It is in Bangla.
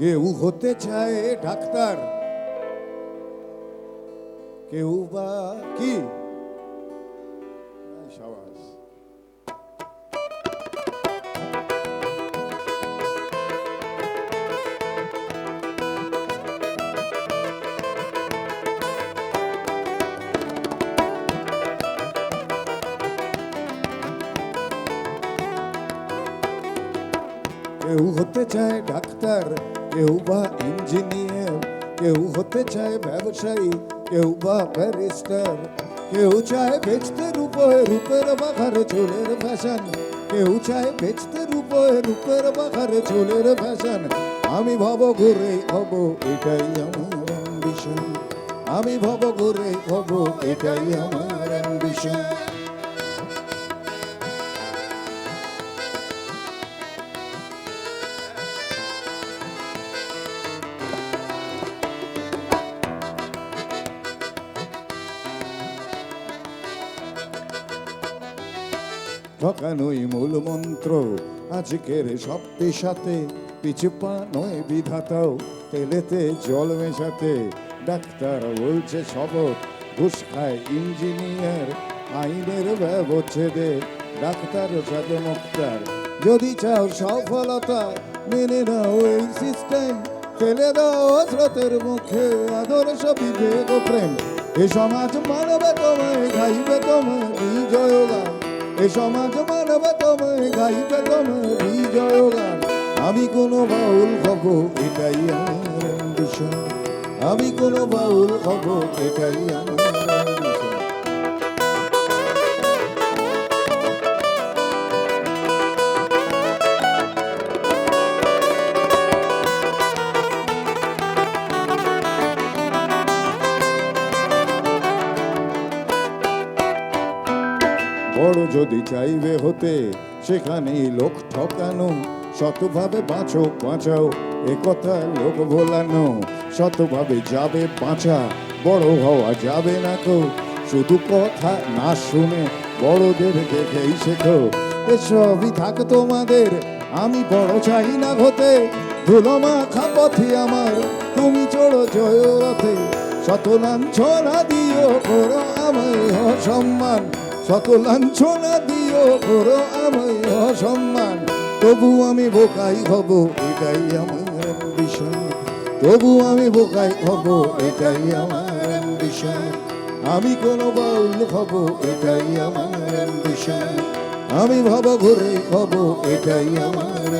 কেউ হতে চায় ডাক্তার কেউ বা কি? কেউ হতে চায় ডাক্তার, কেউ বা ইঞ্জিনিয়ার, কেউ হতে চায় ব্যবসায়ী, কেউ বা ব্যারিস্টার, কেউ চায় বেচতে রূপে রূপের বাঘারে চুলের ফ্যাশন, কেউ চায় বেচতে রূপে রূপের বাঘারে চুলের ফ্যাশন। আমি ভব ঘুরে হব এটাই আমার অ্যাম্বিশন আমি ভব ঘুরে হব এটাই আমার অ্যাম্বিশন ঠকানোই মূল মন্ত্র। আজকের সব পেশাতে পিছু পা নয় বিধাতাও, তেলেতে জল মেশাতে। ডাক্তার বলছে শবত ঘুষ খায় ইঞ্জিনিয়ার, আইনের ব্যবচ্ছেদে। ডাক্তার সাথে মুক্তার, যদি চাও সফলতা, মেনে নাও এই সিস্টেম ফেলে দাও স্রোতের মুখে আদর্শ বিবেক প্রেম। এ সমাজ মানবে তোমায় গাইবে তোমার বিজয় এ সমাজ মানব তোমায় গাইতে তোমার বিজয় গান। আমি কোনো বাউল হব, এটাই আমার বিষয় আমি কোনো বাউল হব, এটাই আমার বড় যদি চাইবে হতে, সেখানেই লোক ঠকানো। শতভাবে বাঁচো, বাঁচাও, এ কথা লোক ভোলানো। শতভাবে যাবে, বাঁচা, বড় হওয়া যাবে না কো। শুধু কথা না শুনে বড়দের দেখেই শেখো। এসবই থাক তোমাদের, আমি বড় চাই না হতে। ধুলো মাখা পথে আমার, তুমি চড়ো জয় রথে শত লাঞ্ছনা দিও করো আমায় অসম্মান। শত লাঞ্ছনা দিও করো আমায় অসম্মান। তবু আমি বোকাই হব, এটাই আমার অ্যাম্বিশন তবু আমি বোকাই হব, এটাই আমার অ্যাম্বিশন আমি কোনো বাউল হব, এটাই আমার অ্যাম্বিশন আমি ভব ঘুরে হব, এটাই আমার